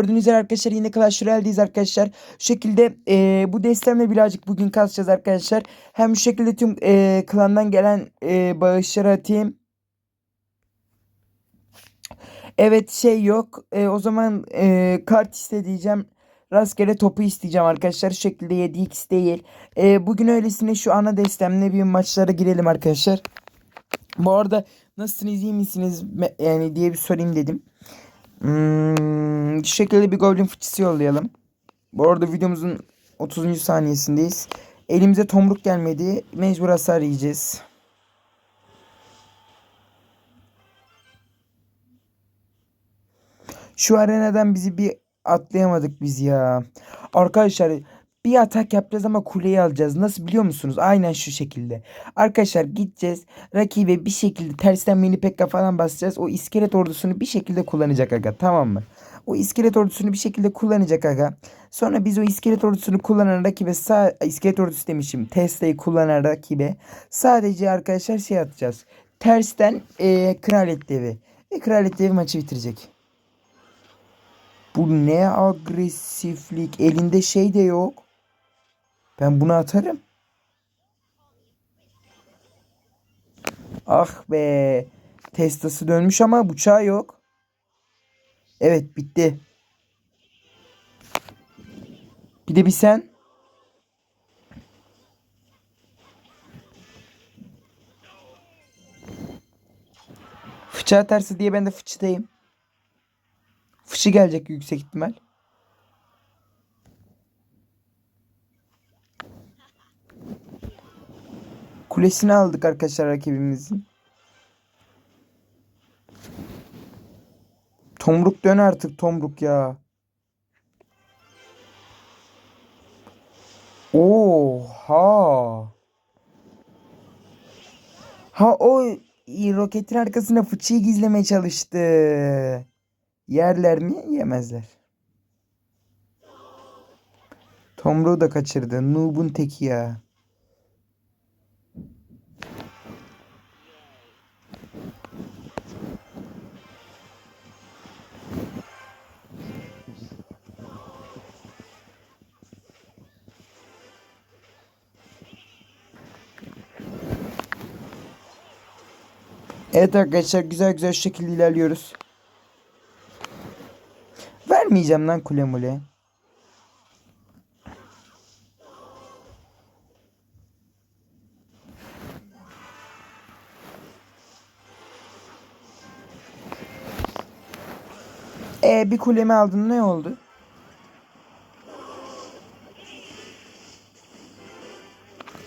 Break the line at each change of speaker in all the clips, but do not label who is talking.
Gördüğünüz üzere arkadaşlar yine Clash Royale'deyiz arkadaşlar. Şu şekilde e, bu destemle birazcık bugün kasacağız arkadaşlar. Hem şu şekilde tüm e, klandan gelen e, bağışları atayım. Evet şey yok. E, o zaman e, kart iste diyeceğim. Rastgele topu isteyeceğim arkadaşlar. Şu şekilde 7x değil. E, bugün öylesine şu ana destemle bir maçlara girelim arkadaşlar. Bu arada nasılsınız iyi misiniz yani diye bir sorayım dedim. Hmm, şu şekilde bir goblin fıçısı yollayalım. Bu arada videomuzun 30. saniyesindeyiz. Elimize tomruk gelmedi. Mecbur hasar yiyeceğiz. Şu arenadan bizi bir atlayamadık biz ya. Arkadaşlar bir atak yapacağız ama kuleyi alacağız. Nasıl biliyor musunuz? Aynen şu şekilde. Arkadaşlar gideceğiz. Rakibe bir şekilde tersten mini pekka falan basacağız. O iskelet ordusunu bir şekilde kullanacak aga. Tamam mı? O iskelet ordusunu bir şekilde kullanacak aga. Sonra biz o iskelet ordusunu kullanan rakibe sağ iskelet ordusu demişim. Tesla'yı kullanan rakibe sadece arkadaşlar şey atacağız. Tersten eee kraliyet devi. Ve kraliyet devi maçı bitirecek. Bu ne agresiflik. Elinde şey de yok. Ben bunu atarım. Ah be. Testası dönmüş ama bıçağı yok. Evet bitti. Bir de bir sen. Fıçı atarsa diye ben de fıçıdayım. Fıçı gelecek yüksek ihtimal. Kulesini aldık arkadaşlar rakibimizin. Tomruk dön artık Tomruk ya. Oha. Ha o roketin arkasına fıçıyı gizlemeye çalıştı. Yerler mi? Yemezler. Tomruğu da kaçırdı. Noob'un teki ya. Evet arkadaşlar güzel güzel şekilde ilerliyoruz. Vermeyeceğim lan kule mule. E bir kulemi aldın ne oldu?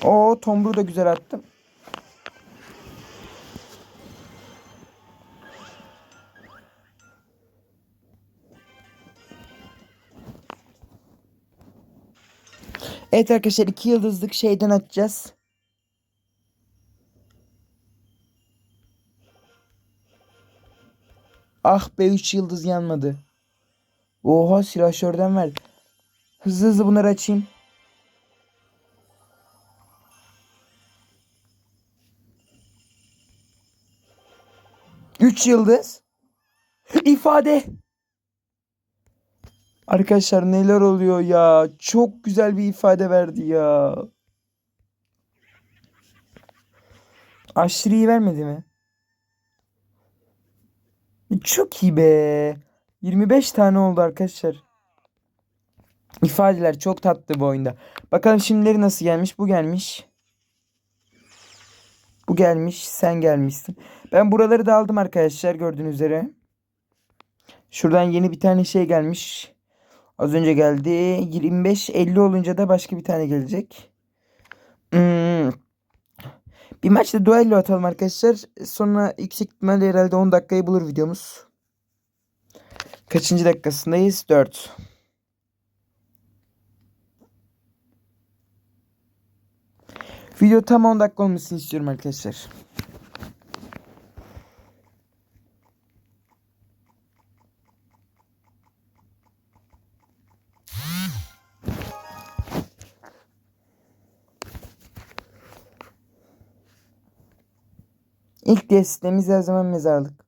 O tomruğu da güzel attım. Evet arkadaşlar iki yıldızlık şeyden açacağız. Ah be 3 yıldız yanmadı. Oha silahşörden verdi. Hızlı hızlı bunları açayım. Üç yıldız. İfade. Arkadaşlar neler oluyor ya? Çok güzel bir ifade verdi ya. Aşırı iyi vermedi mi? Çok iyi be. 25 tane oldu arkadaşlar. İfadeler çok tatlı bu oyunda. Bakalım şimdileri nasıl gelmiş? Bu gelmiş. Bu gelmiş. Sen gelmişsin. Ben buraları da aldım arkadaşlar gördüğünüz üzere. Şuradan yeni bir tane şey gelmiş. Az önce geldi. 25 50 olunca da başka bir tane gelecek. Hmm. Bir maçta duello atalım arkadaşlar. Sonra yüksek ihtimalle herhalde 10 dakikayı bulur videomuz. Kaçıncı dakikasındayız? 4. Video tam 10 dakika olmasını istiyorum arkadaşlar. İlk destemiz her zaman mezarlık.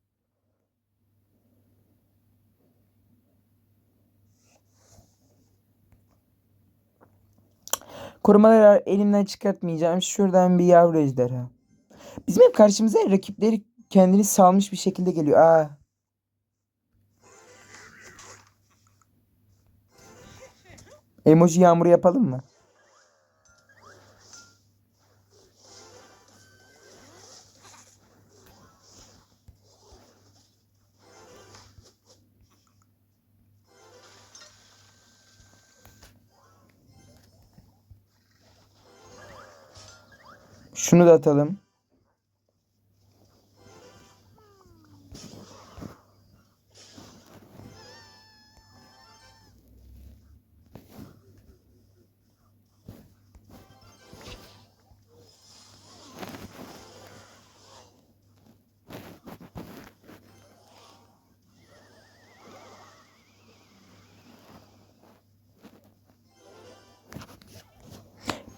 Korumaları elimden çıkartmayacağım. Şuradan bir yavru ejderha. Bizim hep karşımıza rakipleri kendini salmış bir şekilde geliyor. Aa. Emoji yağmuru yapalım mı? Şunu da atalım.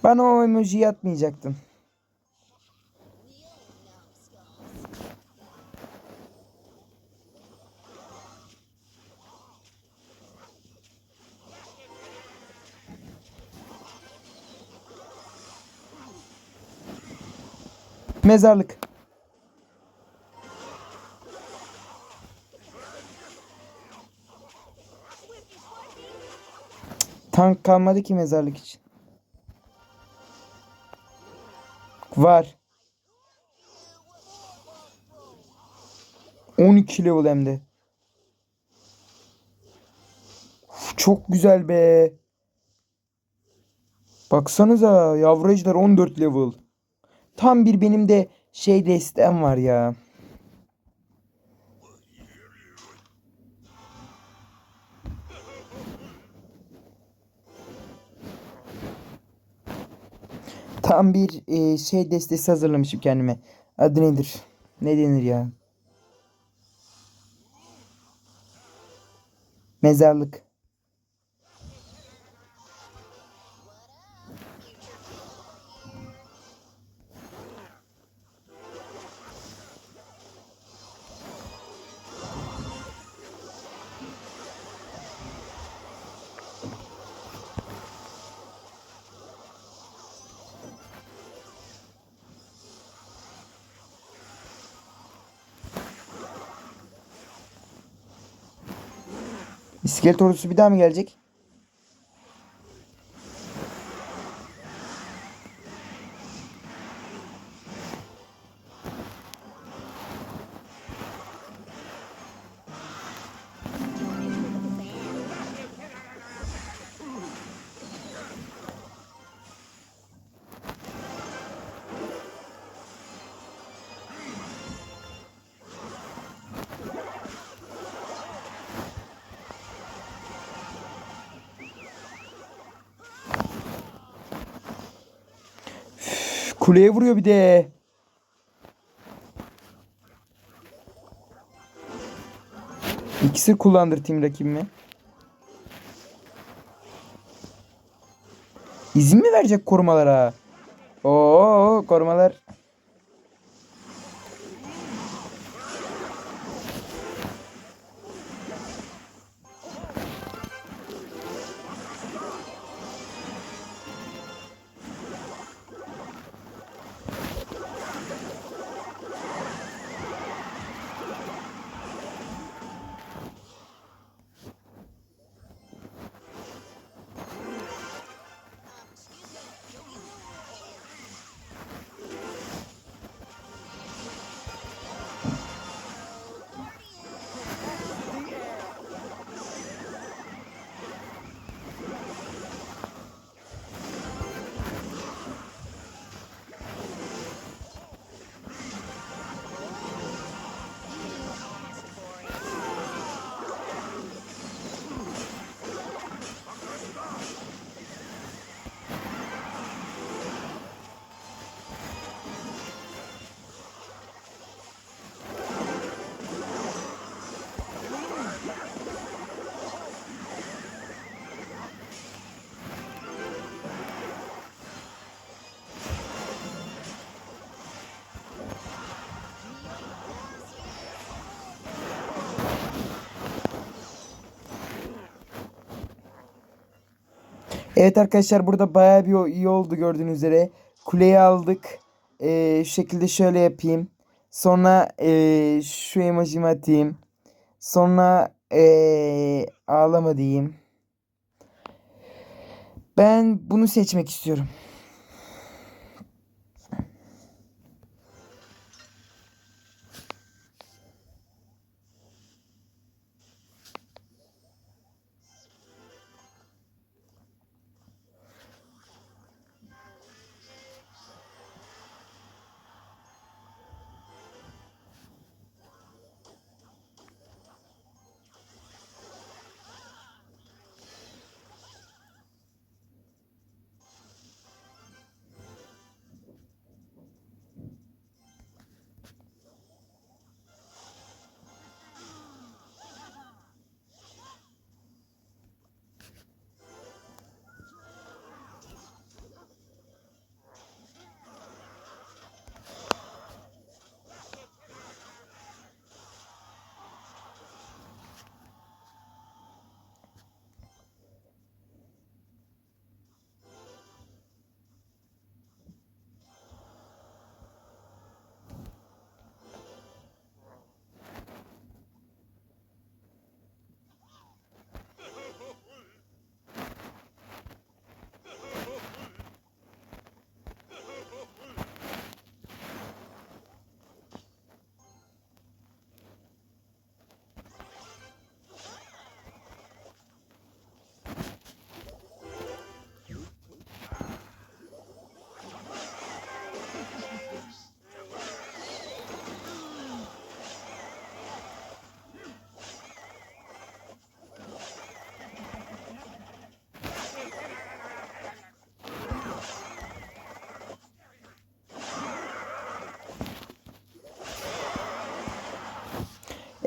Bana o emojiyi atmayacaktın. Mezarlık. Tank kalmadı ki mezarlık için. Var. 12 level hem de. Uf, Çok güzel be. Baksanıza yavru ejder 14 level. Tam bir benim de şey destem var ya. Tam bir e, şey destesi hazırlamışım kendime. Adı nedir? Ne denir ya? Mezarlık. İskelet ordusu bir daha mı gelecek? Kuleye vuruyor bir de. İkisi kullandırtayım rakibime. İzin mi verecek korumalara? Oo korumalar. Evet arkadaşlar burada bayağı bir iyi oldu gördüğünüz üzere. Kuleyi aldık. Ee, şu şekilde şöyle yapayım. Sonra ee, şu emojimi atayım. Sonra ee, ağlama diyeyim. Ben bunu seçmek istiyorum.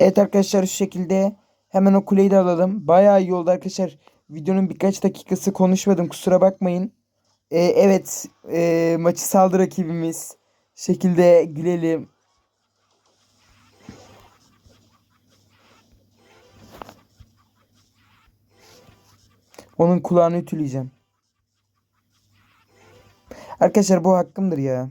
Evet arkadaşlar şu şekilde hemen o kuleyi de alalım. Bayağı iyi oldu arkadaşlar. Videonun birkaç dakikası konuşmadım kusura bakmayın. Ee, evet ee, maçı saldı rakibimiz. Şekilde gülelim. Onun kulağını ütüleyeceğim. Arkadaşlar bu hakkımdır ya.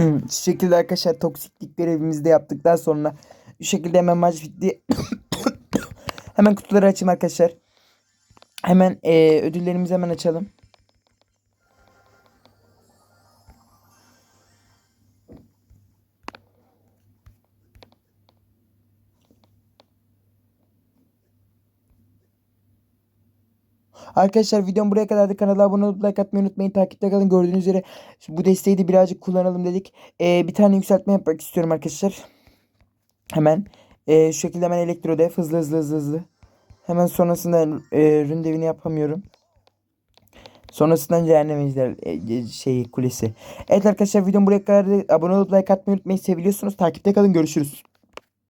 Şu şekilde arkadaşlar toksiklik görevimizi de yaptıktan sonra şu şekilde hemen maç bitti. hemen kutuları açayım arkadaşlar. Hemen eee, ödüllerimizi hemen açalım. Arkadaşlar videom buraya kadardı. Kanala abone olup like atmayı unutmayın. Takipte kalın. Gördüğünüz üzere bu desteği de birazcık kullanalım dedik. Ee, bir tane yükseltme yapmak istiyorum arkadaşlar. Hemen. Ee, şu şekilde hemen elektro dev. Hızlı hızlı hızlı hızlı. Hemen sonrasında e, rün devini yapamıyorum. Sonrasından cehennem e, şey kulesi. Evet arkadaşlar videom buraya kadar abone olup like atmayı unutmayın. Seviliyorsunuz. Takipte kalın. Görüşürüz.